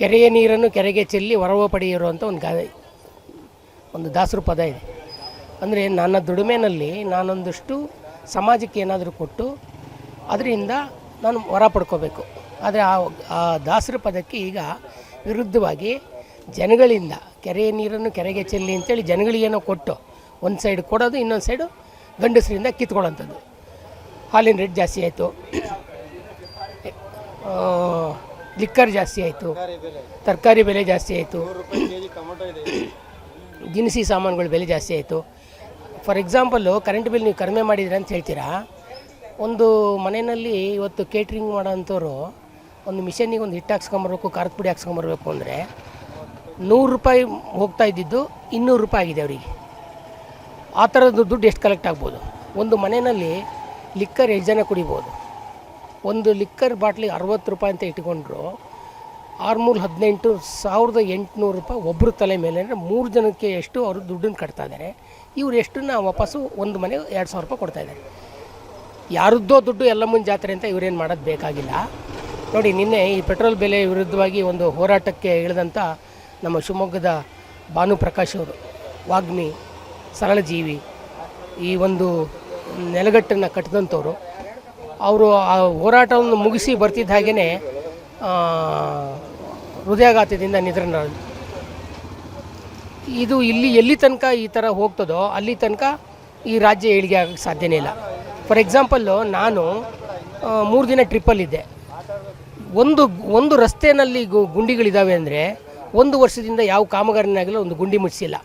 ಕೆರೆಯ ನೀರನ್ನು ಕೆರೆಗೆ ಚೆಲ್ಲಿ ಹೊರವ ಪಡೆಯಿರುವಂಥ ಒಂದು ಗಾದೆ. ಒಂದು ದಾಸರು ಪದ ಇದೆ. ಅಂದರೆ ನನ್ನ ದುಡಿಮೆನಲ್ಲಿ ನಾನೊಂದಷ್ಟು ಸಮಾಜಕ್ಕೆ ಏನಾದರೂ ಕೊಟ್ಟು ಅದರಿಂದ ನಾನು ಹೊರ ಪಡ್ಕೋಬೇಕು. ಆದರೆ ಆ ಆ ದಾಸರ ಪದಕ್ಕೆ ಈಗ ವಿರುದ್ಧವಾಗಿ ಜನಗಳಿಂದ ಕೆರೆಯ ನೀರನ್ನು ಕೆರೆಗೆ ಚೆಲ್ಲಿ ಅಂತೇಳಿ ಜನಗಳಿಗೇನೋ ಕೊಟ್ಟು ಒಂದು ಸೈಡ್ ಕೊಡೋದು, ಇನ್ನೊಂದು ಸೈಡು ಗಂಡಸರಿಂದ ಕಿತ್ಕೊಳ್ಳೋಂಥದ್ದು. ಹಾಲಿನ ರೇಟ್ ಜಾಸ್ತಿ ಆಯಿತು. ಲಿಕ್ಕರ್ ಜಾಸ್ತಿ ಆಯಿತು. ತರಕಾರಿ ಬೆಲೆ ಜಾಸ್ತಿ ಆಯಿತು. ದಿನಸಿ ಸಾಮಾನುಗಳು ಬೆಲೆ ಜಾಸ್ತಿ ಆಯಿತು. ಫಾರ್ ಎಕ್ಸಾಂಪಲ್ಲು ಕರೆಂಟ್ ಬಿಲ್ ನೀವು ಕಡಿಮೆ ಮಾಡಿದ್ರಿ ಅಂತ ಹೇಳ್ತೀರಾ? ಒಂದು ಮನೆಯಲ್ಲಿ ಇವತ್ತು ಕೇಟ್ರಿಂಗ್ ಮಾಡೋಂಥವ್ರು ಒಂದು ಮಿಷನಿಗೆ ಒಂದು ಹಿಟ್ಟು ಹಾಕ್ಸ್ಕೊಂಬರ್ಬೇಕು, ಖಾರದ ಪುಡಿ ಹಾಕ್ಸ್ಕೊಂಬರ್ಬೇಕು ಅಂದರೆ ನೂರು ರೂಪಾಯಿ ಹೋಗ್ತಾ ಇದ್ದಿದ್ದು ಇನ್ನೂರು ರೂಪಾಯಿ ಆಗಿದೆ ಅವರಿಗೆ. ಆ ಥರದ್ದು ದುಡ್ಡು ಎಷ್ಟು ಕಲೆಕ್ಟ್ ಆಗ್ಬೋದು? ಒಂದು ಮನೆಯಲ್ಲಿ ಲಿಕ್ಕರ್ ಎಷ್ಟು ಜನ ಕುಡಿಬೋದು? ಒಂದು ಲಿಕ್ಕರ್ ಬಾಟ್ಲಿ ಅರವತ್ತು ರೂಪಾಯಿ ಅಂತ ಇಟ್ಕೊಂಡ್ರು, ಆರುನೂರ ಹದಿನೆಂಟು, ಸಾವಿರದ ಎಂಟುನೂರು ರೂಪಾಯಿ ಒಬ್ಬರು ತಲೆ ಮೇಲೆ. ಅಂದರೆ ಮೂರು ಜನಕ್ಕೆ ಎಷ್ಟು ಅವರು ದುಡ್ಡನ್ನು ಕಟ್ತಾ ಇದ್ದಾರೆ ಇವ್ರು ಎಷ್ಟನ್ನ ವಾಪಸ್ಸು ಒಂದು ಮನೆ ಎರಡು ಸಾವಿರ ರೂಪಾಯಿ ಕೊಡ್ತಾ ಇದ್ದಾರೆ ಯಾರದ್ದೋ ದುಡ್ಡು ಎಲ್ಲ ಮುಂದೆ ಜಾತ್ರೆ ಅಂತ ಇವರೇನು ಮಾಡೋದು ಬೇಕಾಗಿಲ್ಲ. ನೋಡಿ, ನಿನ್ನೆ ಈ ಪೆಟ್ರೋಲ್ ಬೆಲೆ ವಿರುದ್ಧವಾಗಿ ಒಂದು ಹೋರಾಟಕ್ಕೆ ಇಳಿದಂಥ ನಮ್ಮ ಶಿವಮೊಗ್ಗದ ಭಾನು ಪ್ರಕಾಶ್ ಅವರು, ವಾಗ್ಮಿ, ಸರಳ ಜೀವಿ, ಈ ಒಂದು ನೆಲಗಟ್ಟನ್ನು ಕಟ್ಟಿದಂಥವ್ರು ಅವರು ಆ ಹೋರಾಟವನ್ನು ಮುಗಿಸಿ ಬರ್ತಿದ್ದ ಹಾಗೆಯೇ ಹೃದಯಾಘಾತದಿಂದ ನಿಧನರಾದರು ಇದು ಇಲ್ಲಿ ಎಲ್ಲಿ ತನಕ ಈ ಥರ ಹೋಗ್ತದೋ ಅಲ್ಲಿ ತನಕ ಈ ರಾಜ್ಯ ಏಳಿಗೆ ಆಗೋಕ್ಕೆ ಸಾಧ್ಯನೇ ಇಲ್ಲ. ಫಾರ್ ಎಕ್ಸಾಂಪಲ್ಲು ನಾನು ಮೂರು ದಿನ ಟ್ರಿಪ್ಪಲ್ಲಿದ್ದೆ ಒಂದು ಒಂದು ರಸ್ತೆಯಲ್ಲಿ ಗು ಗುಂಡಿಗಳಿದ್ದಾವೆ ಅಂದರೆ ಒಂದು ವರ್ಷದಿಂದ ಯಾವ ಕಾಮಗಾರಿನಾಗಲಿ ಒಂದು ಗುಂಡಿ ಮುಚ್ಚಿಲ್ಲ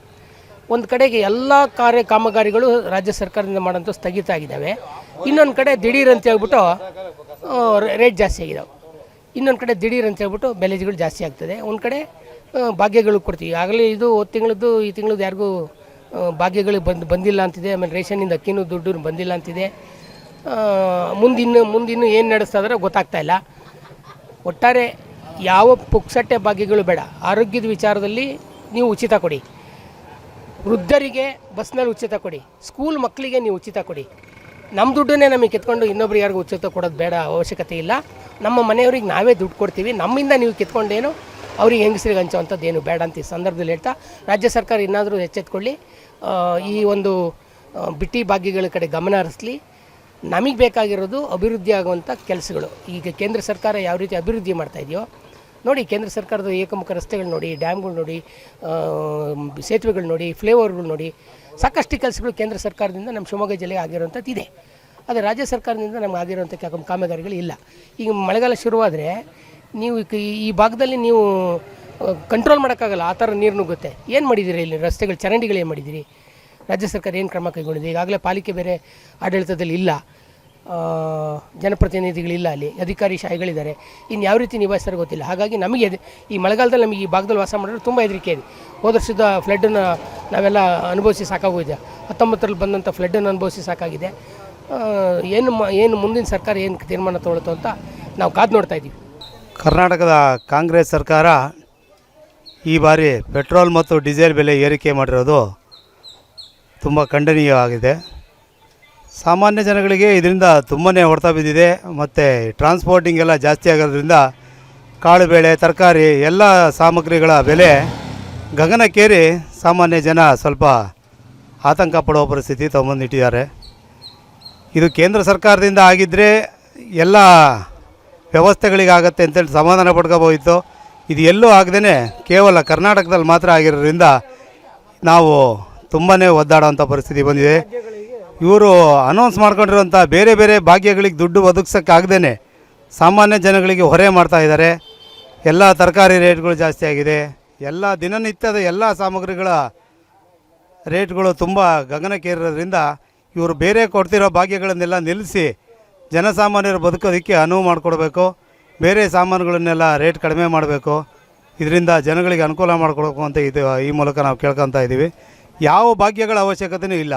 ಒಂದು ಕಡೆಗೆ ಎಲ್ಲ ಕಾರ್ಯ ಕಾಮಗಾರಿಗಳು ರಾಜ್ಯ ಸರ್ಕಾರದಿಂದ ಮಾಡೋಂಥ ಸ್ಥಗಿತ ಆಗಿದ್ದಾವೆ. ಇನ್ನೊಂದು ಕಡೆ ದಿಢೀರ್ ಅಂತ ಹೇಳ್ಬಿಟ್ಟು ರೇಟ್ ಜಾಸ್ತಿ ಆಗಿದ್ದಾವೆ ಇನ್ನೊಂದು ಕಡೆ ದಿಢೀರ್ ಅಂತ ಹೇಳ್ಬಿಟ್ಟು ಬೆಲೆಗಳು ಜಾಸ್ತಿ ಆಗ್ತದೆ. ಒಂದು ಕಡೆ ಭಾಗ್ಯಗಳು ಕೊಡ್ತೀವಿ. ಆಗಲೇ ಇದು ತಿಂಗಳದ್ದು, ಈ ತಿಂಗಳದ್ದು ಯಾರಿಗೂ ಭಾಗ್ಯಗಳು ಬಂದು, ಬಂದಿಲ್ಲ ಅಂತಿದೆ. ಆಮೇಲೆ ರೇಷನ್ನಿಂದ ಅಕ್ಕಿನೂ ದುಡ್ಡು ಬಂದಿಲ್ಲ ಅಂತಿದೆ. ಮುಂದಿನ್ನು ಮುಂದಿನ್ನು ಏನು ನಡೆಸ್ತಾ ಇದ್ರೆ ಗೊತ್ತಾಗ್ತಾ ಇಲ್ಲ. ಒಟ್ಟಾರೆ ಯಾವ ಪುಕ್ಸಟ್ಟೆ ಭಾಗ್ಯಗಳು ಬೇಡ. ಆರೋಗ್ಯದ ವಿಚಾರದಲ್ಲಿ ನೀವು ಉಚಿತ ಕೊಡಿ. ವೃದ್ಧರಿಗೆ ಬಸ್ನಲ್ಲಿ ಉಚಿತ ಕೊಡಿ. ಸ್ಕೂಲ್ ಮಕ್ಕಳಿಗೆ ನೀವು ಉಚಿತ ಕೊಡಿ. ನಮ್ಮ ದುಡ್ಡನ್ನೇ ನಮಗೆ ಕಿತ್ಕೊಂಡು ಇನ್ನೊಬ್ರು ಯಾರಿಗೂ ಉಚಿತ ಕೊಡೋದು ಬೇಡ ಅವಶ್ಯಕತೆ ಇಲ್ಲ. ನಮ್ಮ ಮನೆಯವ್ರಿಗೆ ನಾವೇ ದುಡ್ಡು ಕೊಡ್ತೀವಿ. ನಮ್ಮಿಂದ ನೀವು ಕಿತ್ಕೊಂಡೇನು ಅವ್ರಿಗೆ ಹೆಂಗಸ್ರಿಗೆ ಹಂಚೋವಂಥದ್ದು ಏನು ಬೇಡ ಅಂತ ಈ ಸಂದರ್ಭದಲ್ಲಿ ಹೇಳ್ತಾ, ರಾಜ್ಯ ಸರ್ಕಾರ ಇನ್ನಾದರೂ ಎಚ್ಚೆತ್ಕೊಳ್ಳಿ. ಈ ಒಂದು ಬಿಟ್ಟಿ ಭಾಗ್ಯಗಳ ಕಡೆ ಗಮನ ಹರಿಸಲಿ. ನಮಗೆ ಬೇಕಾಗಿರೋದು ಅಭಿವೃದ್ಧಿ ಆಗುವಂಥ ಕೆಲಸಗಳು. ಈಗ ಕೇಂದ್ರ ಸರ್ಕಾರ ಯಾವ ರೀತಿ ಅಭಿವೃದ್ಧಿ ಮಾಡ್ತಾ ಇದೆಯೋ ನೋಡಿ, ಕೇಂದ್ರ ಸರ್ಕಾರದ ಏಕಮುಖ ರಸ್ತೆಗಳು ನೋಡಿ, ಡ್ಯಾಮ್ಗಳು ನೋಡಿ ಸೇತುವೆಗಳು ನೋಡಿ, ಫ್ಲೇಓವರ್ಗಳು ನೋಡಿ, ಸಾಕಷ್ಟು ಕೆಲಸಗಳು ಕೇಂದ್ರ ಸರ್ಕಾರದಿಂದ ನಮ್ಮ ಶಿವಮೊಗ್ಗ ಜಿಲ್ಲೆಗೆ ಆಗಿರುವಂಥದ್ದು ಇದೆ. ಆದರೆ ರಾಜ್ಯ ಸರ್ಕಾರದಿಂದ ನಮ್ಗೆ ಆಗಿರುವಂಥ ಕಾಮಗಾರಿಗಳು ಇಲ್ಲ. ಈಗ ಮಳೆಗಾಲ ಶುರುವಾದರೆ ನೀವು ಈ- ಭಾಗದಲ್ಲಿ ನೀವು ಕಂಟ್ರೋಲ್ ಮಾಡೋಕ್ಕಾಗಲ್ಲ, ಆ ಥರ ನೀರು ನುಗ್ಗುತ್ತೆ. ಏನು ಮಾಡಿದ್ದೀರಿ ಇಲ್ಲಿ ರಸ್ತೆಗಳು, ಚರಂಡಿಗಳು ಏನು ಮಾಡಿದ್ದೀರಿ ರಾಜ್ಯ ಸರ್ಕಾರ ಏನು ಕ್ರಮ ಕೈಗೊಂಡಿದೆ? ಈಗಾಗಲೇ ಪಾಲಿಕೆ ಬೇರೆ ಆಡಳಿತದಲ್ಲಿ ಇಲ್ಲ. ಜನಪ್ರತಿನಿಧಿಗಳಿಲ್ಲ ಅಲ್ಲಿ, ಅಧಿಕಾರಿ ಶಾಹಿಗಳಿದ್ದಾರೆ. ಇನ್ನು ಯಾವ ರೀತಿ ನಿಭಾಯಿಸ್ತಾರೆ ಗೊತ್ತಿಲ್ಲ. ಹಾಗಾಗಿ ನಮಗೆ ಈ ಮಳೆಗಾಲದಲ್ಲಿ ನಮಗೆ ಈ ಭಾಗದಲ್ಲಿ ವಾಸ ಮಾಡಿದ್ರೆ ತುಂಬ ಹೆದರಿಕೆ ಇದೆ. ಹೋದ ವರ್ಷದ ಫ್ಲಡ್ಡನ್ನು ನಾವೆಲ್ಲ ಅನುಭವಿಸಿ ಸಾಕಾಗೋಗಿದೆ. ಹತ್ತೊಂಬತ್ತರಲ್ಲಿ ಬಂದಂಥ ಫ್ಲಡ್ಡನ್ನು ಅನುಭವಿಸಿ ಸಾಕಾಗಿದೆ. ಏನು ಮ, ಏನು ಮುಂದಿನ ಸರ್ಕಾರ ಏನು ತೀರ್ಮಾನ ತೊಗೊಳ್ತು ಅಂತ ನಾವು ಕಾದು ನೋಡ್ತಾ ಇದ್ದೀವಿ. ಕರ್ನಾಟಕದ ಕಾಂಗ್ರೆಸ್ ಸರ್ಕಾರ ಈ ಬಾರಿ ಪೆಟ್ರೋಲ್ ಮತ್ತು ಡೀಸೆಲ್ ಬೆಲೆ ಏರಿಕೆ ಮಾಡಿರೋದು ತುಂಬ ಖಂಡನೀಯವಾಗಿದೆ. ಸಾಮಾನ್ಯ ಜನಗಳಿಗೆ ಇದರಿಂದ ತುಂಬಾ ಹೊಡೆತ ಬಿದ್ದಿದೆ. ಮತ್ತು ಟ್ರಾನ್ಸ್ಪೋರ್ಟಿಂಗ್ ಎಲ್ಲ ಜಾಸ್ತಿ ಆಗೋದ್ರಿಂದ ಕಾಳುಬೇಳೆ ತರಕಾರಿ ಎಲ್ಲ ಸಾಮಗ್ರಿಗಳ ಬೆಲೆ ಗಗನಕ್ಕೇರಿ ಸಾಮಾನ್ಯ ಜನ ಸ್ವಲ್ಪ ಆತಂಕ ಪಡುವ ಪರಿಸ್ಥಿತಿ ತೊಗೊಂಬಂದಿಟ್ಟಿದ್ದಾರೆ. ಇದು ಕೇಂದ್ರ ಸರ್ಕಾರದಿಂದ ಆಗಿದ್ದರೆ ಎಲ್ಲ ವ್ಯವಸ್ಥೆಗಳಿಗಾಗತ್ತೆ ಅಂತೇಳಿ ಸಮಾಧಾನ ಪಡ್ಕೋಬೋದಿತ್ತು. ಇದು ಎಲ್ಲೂ ಆಗದೇ ಕೇವಲ ಕರ್ನಾಟಕದಲ್ಲಿ ಮಾತ್ರ ಆಗಿರೋದ್ರಿಂದ ನಾವು ತುಂಬಾ ಒದ್ದಾಡೋವಂಥ ಪರಿಸ್ಥಿತಿ ಬಂದಿದೆ. ಇವರು ಅನೌನ್ಸ್ ಮಾಡ್ಕೊಂಡಿರುವಂಥ ಬೇರೆ ಬೇರೆ ಭಾಗ್ಯಗಳಿಗೆ ದುಡ್ಡು ಒದಗಿಸೋಕ್ಕಾಗ್ದೇ ಸಾಮಾನ್ಯ ಜನಗಳಿಗೆ ಹೊರೆ ಮಾಡ್ತಾ ಇದ್ದಾರೆ. ಎಲ್ಲ ತರಕಾರಿ ರೇಟ್ಗಳು ಜಾಸ್ತಿ ಆಗಿದೆ. ಎಲ್ಲ ದಿನನಿತ್ಯದ ಎಲ್ಲ ಸಾಮಗ್ರಿಗಳ ರೇಟ್ಗಳು ತುಂಬ ಗಗನಕ್ಕೇರಿರೋದ್ರಿಂದ ಇವರು ಬೇರೆ ಕೊಡ್ತಿರೋ ಭಾಗ್ಯಗಳನ್ನೆಲ್ಲ ನಿಲ್ಲಿಸಿ ಜನಸಾಮಾನ್ಯರು ಬದುಕೋದಕ್ಕೆ ಅನುವು ಮಾಡಿಕೊಡ್ಬೇಕು. ಬೇರೆ ಸಾಮಾನುಗಳನ್ನೆಲ್ಲ ರೇಟ್ ಕಡಿಮೆ ಮಾಡಬೇಕು. ಇದರಿಂದ ಜನಗಳಿಗೆ ಅನುಕೂಲ ಮಾಡಿಕೊಡ್ಬೇಕು ಅಂತ ಇದು ಈ ಮೂಲಕ ನಾವು ಕೇಳ್ಕೊತಾ ಇದ್ದೀವಿ ಯಾವ ಭಾಗ್ಯಗಳ ಅವಶ್ಯಕತೆಯೂ ಇಲ್ಲ.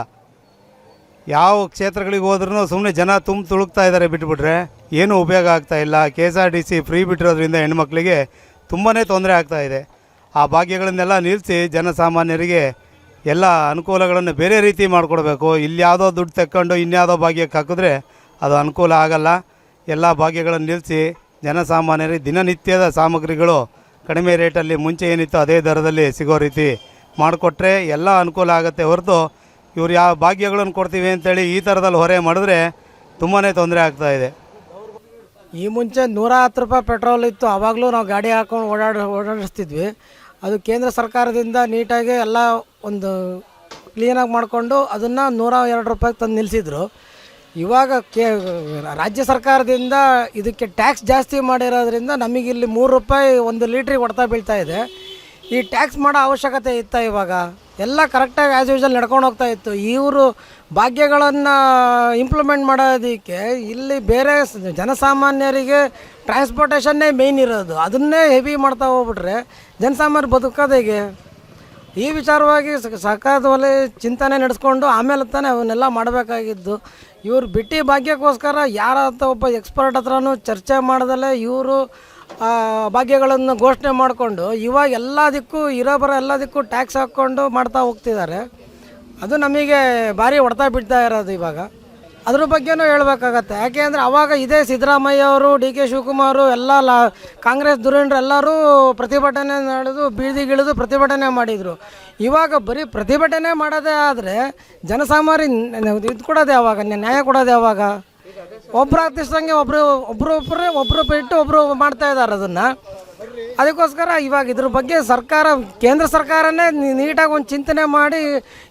ಯಾವ ಕ್ಷೇತ್ರಗಳಿಗೆ ಹೋದ್ರೂ ಸುಮ್ಮನೆ ಜನ ತುಂಬ ತುಳುಕ್ತಾ ಇದ್ದಾರೆ ಬಿಟ್ಬಿಟ್ರೆ ಏನೂ ಉಪಯೋಗ ಆಗ್ತಾ ಇಲ್ಲ. K S R T C free ಬಿಟ್ಟಿರೋದ್ರಿಂದ ಹೆಣ್ಮಕ್ಳಿಗೆ ತುಂಬಾ ತೊಂದರೆ ಆಗ್ತಾ ಇದೆ. ಆ ಭಾಗ್ಯಗಳನ್ನೆಲ್ಲ ನಿಲ್ಲಿಸಿ ಜನಸಾಮಾನ್ಯರಿಗೆ ಎಲ್ಲ ಅನುಕೂಲಗಳನ್ನು ಬೇರೆ ರೀತಿ ಮಾಡಿಕೊಡ್ಬೇಕು. ಇಲ್ಲಿ ಯಾವುದೋ ದುಡ್ಡು ತಕ್ಕೊಂಡು ಇನ್ಯಾವುದೋ ಭಾಗ್ಯಕ್ಕೆ ಹಾಕಿದ್ರೆ ಅದು ಅನುಕೂಲ ಆಗಲ್ಲ. ಎಲ್ಲ ಭಾಗ್ಯಗಳನ್ನು ನಿಲ್ಲಿಸಿ ಜನಸಾಮಾನ್ಯರಿಗೆ ದಿನನಿತ್ಯದ ಸಾಮಗ್ರಿಗಳು ಕಡಿಮೆ ರೇಟಲ್ಲಿ ಮುಂಚೆ ಏನಿತ್ತು ಅದೇ ದರದಲ್ಲಿ ಸಿಗೋ ರೀತಿ ಮಾಡಿಕೊಟ್ರೆ ಎಲ್ಲ ಅನುಕೂಲ ಆಗುತ್ತೆ ಹೊರತು ಇವ್ರು ಯಾವ ಭಾಗ್ಯಗಳನ್ನು ಕೊಡ್ತೀವಿ ಅಂತೇಳಿ ಈ ಥರದಲ್ಲಿ ಹೊರೆ ಮಾಡಿದ್ರೆ ತುಂಬಾ ತೊಂದರೆ ಆಗ್ತಾ ಇದೆ. ಈ ಮುಂಚೆ ನೂರ ಹತ್ತು ರೂಪಾಯಿ ಪೆಟ್ರೋಲ್ ಇತ್ತು ಆವಾಗಲೂ ನಾವು ಗಾಡಿ ಹಾಕೊಂಡು ಓಡಾಡ, ಓಡಾಡಿಸ್ತಿದ್ವಿ. ಅದು ಕೇಂದ್ರ ಸರ್ಕಾರದಿಂದ ನೀಟಾಗಿ ಎಲ್ಲ ಒಂದು ಕ್ಲೀನಾಗಿ ಮಾಡಿಕೊಂಡು ಅದನ್ನು ನೂರ ಎರಡು ರೂಪಾಯಿಗೆ ತಂದು ನಿಲ್ಲಿಸಿದ್ರು ಇವಾಗ ಕೇ, ರಾಜ್ಯ ಸರ್ಕಾರದಿಂದ ಇದಕ್ಕೆ ಟ್ಯಾಕ್ಸ್ ಜಾಸ್ತಿ ಮಾಡಿರೋದ್ರಿಂದ ನಮಗಿಲ್ಲಿ ಮೂರು ರೂಪಾಯಿ ಒಂದು ಲೀಟ್ರಿಗೆ ಹೊಡ್ತಾ ಬೀಳ್ತಾ ಇದೆ. ಈ ಟ್ಯಾಕ್ಸ್ ಮಾಡೋ ಅವಶ್ಯಕತೆ ಇತ್ತ ಇವಾಗ? ಎಲ್ಲ ಕರೆಕ್ಟಾಗಿ ಆ್ಯಸ್ ಯೂಶಲ್ ನಡ್ಕೊಂಡು ಹೋಗ್ತಾ ಇತ್ತು. ಇವರು ಭಾಗ್ಯಗಳನ್ನು ಇಂಪ್ಲಿಮೆಂಟ್ ಮಾಡೋದಕ್ಕೆ ಇಲ್ಲಿ ಬೇರೆ ಜನಸಾಮಾನ್ಯರಿಗೆ ಟ್ರಾನ್ಸ್ಪೋರ್ಟೇಷನ್ನೇ ಮೇಯ್ನ್ ಇರೋದು. ಅದನ್ನೇ ಹೆವಿ ಮಾಡ್ತಾ ಹೋಗ್ಬಿಟ್ರೆ ಜನಸಾಮಾನ್ಯರು ಬದುಕೋದು ಹೇಗೆ? ಈ ವಿಚಾರವಾಗಿ ಸರ್ಕಾರದ ಒಲೆ ಚಿಂತನೆ ನಡೆಸ್ಕೊಂಡು ಆಮೇಲೆ ತಾನೇ ಅವನ್ನೆಲ್ಲ ಮಾಡಬೇಕಾಗಿದ್ದು. ಇವರು ಬಿಟ್ಟಿ ಭಾಗ್ಯಕ್ಕೋಸ್ಕರ ಯಾರ ಒಬ್ಬ ಎಕ್ಸ್ಪರ್ಟ್ ಹತ್ರನೂ ಚರ್ಚೆ ಮಾಡ್ದಲೇ ಇವರು ಭಾಗ್ಯಗಳನ್ನು ಘೋಷಣೆ ಮಾಡಿಕೊಂಡು ಇವಾಗ ಎಲ್ಲದಕ್ಕೂ ಇರೋ ಬರೋ ಎಲ್ಲದಕ್ಕೂ ಟ್ಯಾಕ್ಸ್ ಹಾಕ್ಕೊಂಡು ಮಾಡ್ತಾ ಹೋಗ್ತಿದ್ದಾರೆ. ಅದು ನಮಗೆ ಭಾರಿ ಹೊಡ್ತಾ ಬಿಡ್ತಾ ಇರೋದು ಇವಾಗ. ಅದ್ರ ಬಗ್ಗೆನೂ ಹೇಳಬೇಕಾಗತ್ತೆ. ಯಾಕೆ ಅಂದರೆ ಅವಾಗ ಇದೇ ಸಿದ್ದರಾಮಯ್ಯ ಅವರು, ಡಿ ಕೆ ಶಿವಕುಮಾರು ಎಲ್ಲ ಲಾ, ಕಾಂಗ್ರೆಸ್ ಧುರೀಣರೆಲ್ಲರೂ ಪ್ರತಿಭಟನೆ ನಡೆದು, ಬೀದಿಗಿಳಿದು ಪ್ರತಿಭಟನೆ ಮಾಡಿದರು. ಇವಾಗ ಬರೀ ಪ್ರತಿಭಟನೆ ಮಾಡೋದೇ ಆದರೆ ಜನಸಾಮಾನ್ಯ, ಇದು ಕೊಡೋದು ಯಾವಾಗ? ನ್ಯಾಯ ಕೊಡೋದು ಯಾವಾಗ? ಒಬ್ರು ಆಗ್ತಿಸ್ದಂಗೆ ಒಬ್ಬರು ಒಬ್ರೊಬ್ಬರೇ ಒಬ್ರು ಬಿಟ್ಟು ಒಬ್ಬರು ಮಾಡ್ತಾ ಇದ್ದಾರೆ ಅದನ್ನು. ಅದಕ್ಕೋಸ್ಕರ ಇವಾಗ ಇದ್ರ ಬಗ್ಗೆ ಸರ್ಕಾರ, ಕೇಂದ್ರ ಸರ್ಕಾರನೇ ನೀಟಾಗಿ ಒಂದು ಚಿಂತನೆ ಮಾಡಿ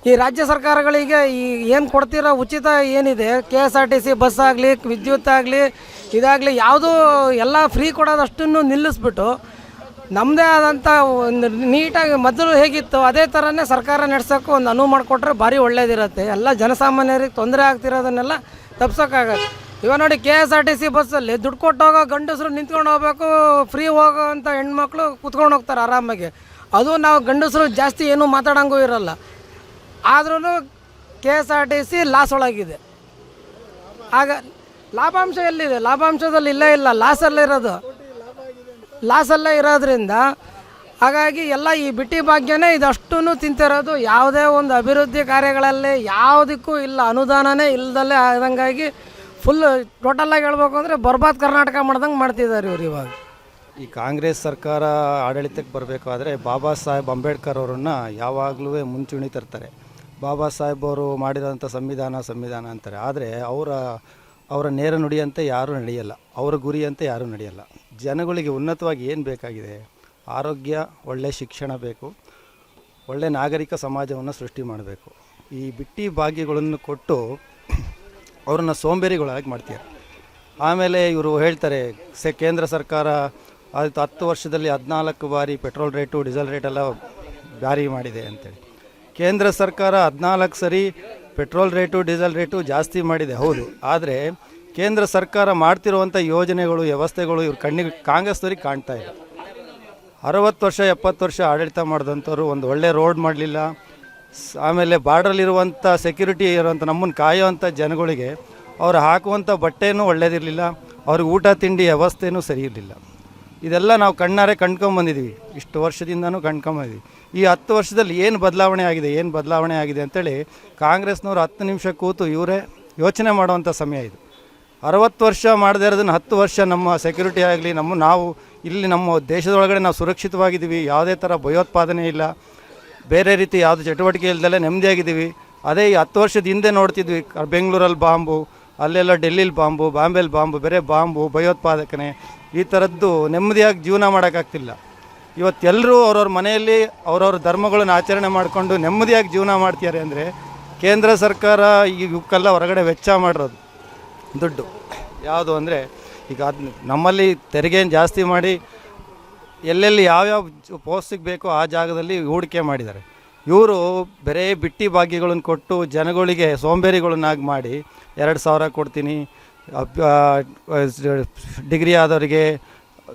ಈ ರಾಜ್ಯ ಸರ್ಕಾರಗಳಿಗೆ ಈ ಏನು ಕೊಡ್ತಿರೋ ಉಚಿತ ಏನಿದೆ, K S R T C bus ಆಗಲಿ, ವಿದ್ಯುತ್ ಆಗಲಿ, ಇದಾಗಲಿ ಯಾವುದೂ ಎಲ್ಲ ಫ್ರೀ ಕೊಡೋದಷ್ಟನ್ನು ನಿಲ್ಲಿಸ್ಬಿಟ್ಟು ನಮ್ಮದೇ ಆದಂಥ ಒಂದು ನೀಟಾಗಿ ಮೊದಲು ಹೇಗಿತ್ತು ಅದೇ ಥರನೇ ಸರ್ಕಾರ ನಡೆಸೋಕ್ಕೂ ಒಂದು ಅನುವು ಮಾಡಿಕೊಟ್ರೆ ಭಾರಿ ಒಳ್ಳೇದಿರುತ್ತೆ. ಎಲ್ಲ ಜನಸಾಮಾನ್ಯರಿಗೆ ತೊಂದರೆ ಆಗ್ತಿರೋದನ್ನೆಲ್ಲ ತಪ್ಸೋಕ್ಕಾಗತ್ತೆ ಇವಾಗ ನೋಡಿ K S R T C ಬಸ್ಸಲ್ಲಿ ದುಡ್ಡು ಕೊಟ್ಟು ಗಂಡಸರು ನಿಂತ್ಕೊಂಡು ಹೋಗ್ಬೇಕು ಫ್ರೀ ಹೋಗೋ ಅಂತ ಹೆಣ್ಮಕ್ಳು ಕುತ್ಕೊಂಡು ಹೋಗ್ತಾರೆ ಆರಾಮಾಗಿ. ಅದು ನಾವು ಗಂಡಸರು ಜಾಸ್ತಿ ಏನೂ ಮಾತಾಡೋಂಗೂ ಇರಲ್ಲ. ಆದ್ರೂ K S R T C loss ಒಳಗಿದೆ. ಆಗ ಲಾಭಾಂಶ ಎಲ್ಲಿದೆ? ಲಾಭಾಂಶದಲ್ಲಿ ಇಲ್ಲೇ ಇಲ್ಲ ಲಾಸಲ್ಲೇ ಇರೋದು. ಲಾಸಲ್ಲೇ ಇರೋದ್ರಿಂದ ಹಾಗಾಗಿ ಎಲ್ಲ ಈ ಬಿಟ್ಟಿ ಭಾಗ್ಯನೇ ಇದಷ್ಟೂ ತಿಂತಿರೋದು. ಯಾವುದೇ ಒಂದು ಅಭಿವೃದ್ಧಿ ಕಾರ್ಯಗಳಲ್ಲಿ ಯಾವುದಕ್ಕೂ ಇಲ್ಲ, ಅನುದಾನನೇ ಇಲ್ಲದಲ್ಲೇ ಆದಂಗಾಗಿ ಫುಲ್ ಟೋಟಲಾಗಿ ಹೇಳ್ಬೇಕು ಅಂದರೆ ಬರ್ಬಾದ್ ಕರ್ನಾಟಕ ಮಾಡ್ದಂಗೆ ಮಾಡ್ತಿದ್ದಾರೆ ಇವ್ರು ಇವಾಗ. ಈ ಕಾಂಗ್ರೆಸ್ ಸರ್ಕಾರ ಆಡಳಿತಕ್ಕೆ ಬರಬೇಕಾದ್ರೆ ಬಾಬಾ ಸಾಹೇಬ್ ಅಂಬೇಡ್ಕರ್ ಅವರನ್ನು ಯಾವಾಗಲೂ ಮುಂಚೂಣಿ ತರ್ತಾರೆ ಬಾಬಾ ಸಾಹೇಬ್ ಅವರು ಮಾಡಿದಂಥ ಸಂವಿಧಾನ ಸಂವಿಧಾನ ಅಂತಾರೆ. ಆದರೆ ಅವರ ಅವರ ನೇರ ನುಡಿಯಂತೆ ಯಾರೂ ನಡೆಯಲ್ಲ. ಅವರ ಗುರಿಯಂತೆ ಯಾರೂ ನಡೆಯಲ್ಲ. ಜನಗಳಿಗೆ ಉನ್ನತವಾಗಿ ಏನು ಬೇಕಾಗಿದೆ? ಆರೋಗ್ಯ ಒಳ್ಳೆಯ ಶಿಕ್ಷಣ ಬೇಕು. ಒಳ್ಳೆಯ ನಾಗರಿಕ ಸಮಾಜವನ್ನು ಸೃಷ್ಟಿ ಮಾಡಬೇಕು. ಈ ಬಿಟ್ಟಿ ಭಾಗ್ಯಗಳನ್ನು ಕೊಟ್ಟು ಅವ್ರನ್ನ ಸೋಂಬೇರಿಗಳಾಗಿ ಮಾಡ್ತೀಯ? ಆಮೇಲೆ ಇವರು ಹೇಳ್ತಾರೆ, ಸೆ, ಕೇಂದ್ರ ಸರ್ಕಾರ ಅದು ಹತ್ತು ವರ್ಷದಲ್ಲಿ ಹದಿನಾಲ್ಕು ಬಾರಿ ಪೆಟ್ರೋಲ್ ರೇಟು, ಡೀಸೆಲ್ ರೇಟೆಲ್ಲ ಜಾರಿ ಮಾಡಿದೆ ಅಂತೇಳಿ. ಕೇಂದ್ರ ಸರ್ಕಾರ ಹದಿನಾಲ್ಕು ಸರಿ ಪೆಟ್ರೋಲ್ ರೇಟು, ಡೀಸೆಲ್ ರೇಟು ಜಾಸ್ತಿ ಮಾಡಿದೆ, ಹೌದು. ಆದರೆ ಕೇಂದ್ರ ಸರ್ಕಾರ ಮಾಡ್ತಿರುವಂಥ ಯೋಜನೆಗಳು, ವ್ಯವಸ್ಥೆಗಳು ಇವ್ರ ಕಣ್ಣಿಗೆ ಕಾಂಗ್ರೆಸ್ನವ್ರಿಗೆ ಕಾಣ್ತಾ ಇಲ್ಲ. ಅರವತ್ತು ವರ್ಷ, ಎಪ್ಪತ್ತು ವರ್ಷ ಆಡಳಿತ ಮಾಡಿದಂಥವ್ರು ಒಂದು ಒಳ್ಳೆ ರೋಡ್ ಮಾಡಲಿಲ್ಲ ಆಮೇಲೆ ಬಾರ್ಡ್ರಲ್ಲಿರುವಂಥ ಸೆಕ್ಯೂರಿಟಿ ಇರುವಂಥ ನಮ್ಮನ್ನು ಕಾಯುವಂಥ ಜನಗಳಿಗೆ ಅವ್ರು ಹಾಕುವಂಥ ಬಟ್ಟೆನೂ ಒಳ್ಳೇದಿರಲಿಲ್ಲ, ಅವ್ರಿಗೆ ಊಟ, ತಿಂಡಿ ವ್ಯವಸ್ಥೆನೂ ಸರಿ ಇರಲಿಲ್ಲ. ಇದೆಲ್ಲ ನಾವು ಕಣ್ಣಾರೆ ಕಂಡ್ಕೊಂಬಂದಿದ್ದೀವಿ ಇಷ್ಟು ವರ್ಷದಿಂದನೂ ಕಂಡ್ಕೊಂಬಂದಿದ್ವಿ. ಈ ಹತ್ತು ವರ್ಷದಲ್ಲಿ ಏನು ಬದಲಾವಣೆ ಆಗಿದೆ, ಏನು ಬದಲಾವಣೆ ಆಗಿದೆ ಅಂತೇಳಿ ಕಾಂಗ್ರೆಸ್ನವ್ರು ಹತ್ತು ನಿಮಿಷ ಕೂತು ಇವರೇ ಯೋಚನೆ ಮಾಡುವಂಥ ಸಮಯ ಇದು. ಅರವತ್ತು ವರ್ಷ ಮಾಡದೇ ಇರೋದನ್ನು ಹತ್ತು ವರ್ಷ ನಮ್ಮ ಸೆಕ್ಯೂರಿಟಿ ಆಗಲಿ, ನಮ್ಮ ನಾವು ಇಲ್ಲಿ ನಮ್ಮ ದೇಶದೊಳಗಡೆ ನಾವು ಸುರಕ್ಷಿತವಾಗಿದ್ದೀವಿ, ಯಾವುದೇ ಥರ ಭಯೋತ್ಪಾದನೆ ಇಲ್ಲ. ಬೇರೆ ರೀತಿ ಯಾವುದು ಚಟುವಟಿಕೆ ಇಲ್ದಲ್ಲೇ ನೆಮ್ಮದಿಯಾಗಿದ್ದೀವಿ. ಅದೇ ಈ ಹತ್ತು ವರ್ಷದ ಹಿಂದೆ ನೋಡ್ತಿದ್ವಿ ಬೆಂಗಳೂರಲ್ಲಿ ಬಾಂಬು, ಅಲ್ಲೆಲ್ಲ ಡೆಲ್ಲಿಲಿ ಬಾಂಬು, ಬಾಂಬೆಲಿ ಬಾಂಬು, ಬೇರೆ ಬಾಂಬು, ಭಯೋತ್ಪಾದಕನೆ, ಈ ಥರದ್ದು ನೆಮ್ಮದಿಯಾಗಿ ಜೀವನ ಮಾಡೋಕ್ಕಾಗ್ತಿಲ್ಲ. ಇವತ್ತೆಲ್ಲರೂ ಅವ್ರವ್ರ ಮನೆಯಲ್ಲಿ ಅವ್ರವ್ರ ಧರ್ಮಗಳನ್ನು ಆಚರಣೆ ಮಾಡಿಕೊಂಡು ನೆಮ್ಮದಿಯಾಗಿ ಜೀವನ ಮಾಡ್ತಿದ್ದಾರೆ ಅಂದರೆ ಕೇಂದ್ರ ಸರ್ಕಾರ ಇವಕ್ಕೆಲ್ಲ ಹೊರಗಡೆ ವೆಚ್ಚ ಮಾಡಿರೋದು, ದುಡ್ಡು. ಯಾವುದು ಅಂದರೆ ಈಗ ಅದು ನಮ್ಮಲ್ಲಿ ತೆರಿಗೆಯನ್ನು ಜಾಸ್ತಿ ಮಾಡಿ ಎಲ್ಲೆಲ್ಲಿ ಯಾವ್ಯಾವ ಪೋಸ್ಟಿಗೆ ಬೇಕೋ ಆ ಜಾಗದಲ್ಲಿ ಹೂಡಿಕೆ ಮಾಡಿದ್ದಾರೆ. ಇವರು ಬರೇ ಬಿಟ್ಟಿ ಭಾಗ್ಯಗಳನ್ನು ಕೊಟ್ಟು ಜನಗಳಿಗೆ ಸೋಂಬೇರಿಗಳನ್ನಾಗಿ ಮಾಡಿ ಎರಡು ಸಾವಿರ ಕೊಡ್ತೀನಿ ಡಿಗ್ರಿ ಆದವರಿಗೆ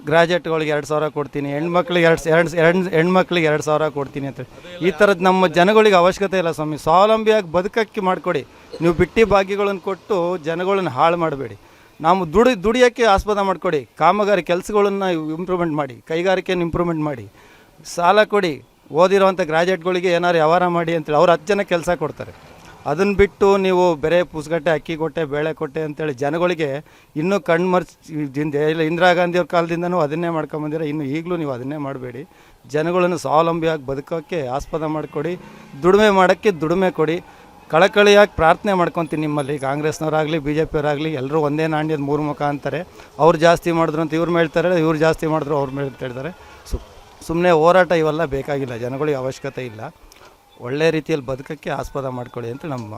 ಗ್ರಾಜುಯೇಟ್ಗಳಿಗೆ ಎರಡು ಸಾವಿರ ಕೊಡ್ತೀನಿ, ಹೆಣ್ಮಕ್ಳಿಗೆ ಎರಡು ಎರಡು ಎರಡು ಹೆಣ್ಮಕ್ಳಿಗೆ ಎರಡು ಸಾವಿರ ಕೊಡ್ತೀನಿ ಅಂತ ಈ ಥರದ್ದು ನಮ್ಮ ಜನಗಳಿಗೆ ಅವಶ್ಯಕತೆ ಇಲ್ಲ ಸ್ವಾಮಿ. ಸ್ವಾವಲಂಬಿಯಾಗಿ ಬದುಕಕ್ಕೆ ಮಾಡಿಕೊಡಿ. ನೀವು ಬಿಟ್ಟಿ ಭಾಗ್ಯಗಳನ್ನು ಕೊಟ್ಟು ಜನಗಳನ್ನು ಹಾಳು ಮಾಡಬೇಡಿ. ನಾವು ದುಡಿ ದುಡಿಯೋಕ್ಕೆ ಆಸ್ಪದ ಮಾಡಿಕೊಡಿ, ಕಾಮಗಾರಿ ಕೆಲಸಗಳನ್ನು ಇಂಪ್ರೂವ್ಮೆಂಟ್ ಮಾಡಿ, ಕೈಗಾರಿಕೆಯನ್ನು ಇಂಪ್ರೂವ್ಮೆಂಟ್ ಮಾಡಿ, ಸಾಲ ಕೊಡಿ ಓದಿರೋವಂಥ ಗ್ರಾಜುಯೇಟ್ಗಳಿಗೆ ಏನಾರು ವ್ಯವಹಾರ ಮಾಡಿ ಅಂತೇಳಿ ಅವ್ರು ಹತ್ತು ಜನ ಕೆಲಸ ಕೊಡ್ತಾರೆ. ಅದನ್ನು ಬಿಟ್ಟು ನೀವು ಬೇರೆ ಪುಸ್ಗಟ್ಟೆ ಅಕ್ಕಿ ಕೊಟ್ಟೆ, ಬೇಳೆ ಕೊಟ್ಟೆ ಅಂತೇಳಿ ಜನಗಳಿಗೆ ಇನ್ನೂ ಕಣ್ಮರ್ಚಿಂದ ಇಲ್ಲ, ಇಂದಿರಾ ಗಾಂಧಿಯವ್ರ ಕಾಲದಿಂದನೂ ಅದನ್ನೇ ಮಾಡ್ಕೊಂಬಂದಿರ ಇನ್ನು ಈಗಲೂ ನೀವು ಅದನ್ನೇ ಮಾಡಬೇಡಿ. ಜನಗಳನ್ನು ಸ್ವಾವಲಂಬಿಯಾಗಿ ಬದುಕೋಕ್ಕೆ ಆಸ್ಪದ ಮಾಡಿಕೊಡಿ, ದುಡಿಮೆ ಮಾಡೋಕ್ಕೆ ದುಡಿಮೆ ಕೊಡಿ. ಕಳಕಳಿಯಾಗಿ ಪ್ರಾರ್ಥನೆ ಮಾಡ್ಕೊತೀನಿ ನಿಮ್ಮಲ್ಲಿ. ಕಾಂಗ್ರೆಸ್ನವರಾಗಲಿ ಬಿ ಜೆ ಪಿಯವರಾಗಲಿ ಎಲ್ಲರೂ ಒಂದೇ ನಾಣ್ಯದ ಮೂರು ಮುಖ ಅಂತಾರೆ. ಅವ್ರು ಜಾಸ್ತಿ ಮಾಡಿದ್ರು ಅಂತ ಇವ್ರು ಹೇಳ್ತಾರೆ ಇವ್ರು ಜಾಸ್ತಿ ಮಾಡಿದ್ರು ಅವ್ರು ಹೇಳ್ತಾರೆ ಸು ಸುಮ್ಮನೆ ಹೋರಾಟ ಇವೆಲ್ಲ ಬೇಕಾಗಿಲ್ಲ. ಜನಗಳಿಗೆ ಅವಶ್ಯಕತೆ ಇಲ್ಲ. ಒಳ್ಳೆ ರೀತಿಯಲ್ಲಿ ಬದುಕಕ್ಕೆ ಆಸ್ಪದ ಮಾಡ್ಕೊಳ್ಳಿ ಅಂತ ನಮ್ಮ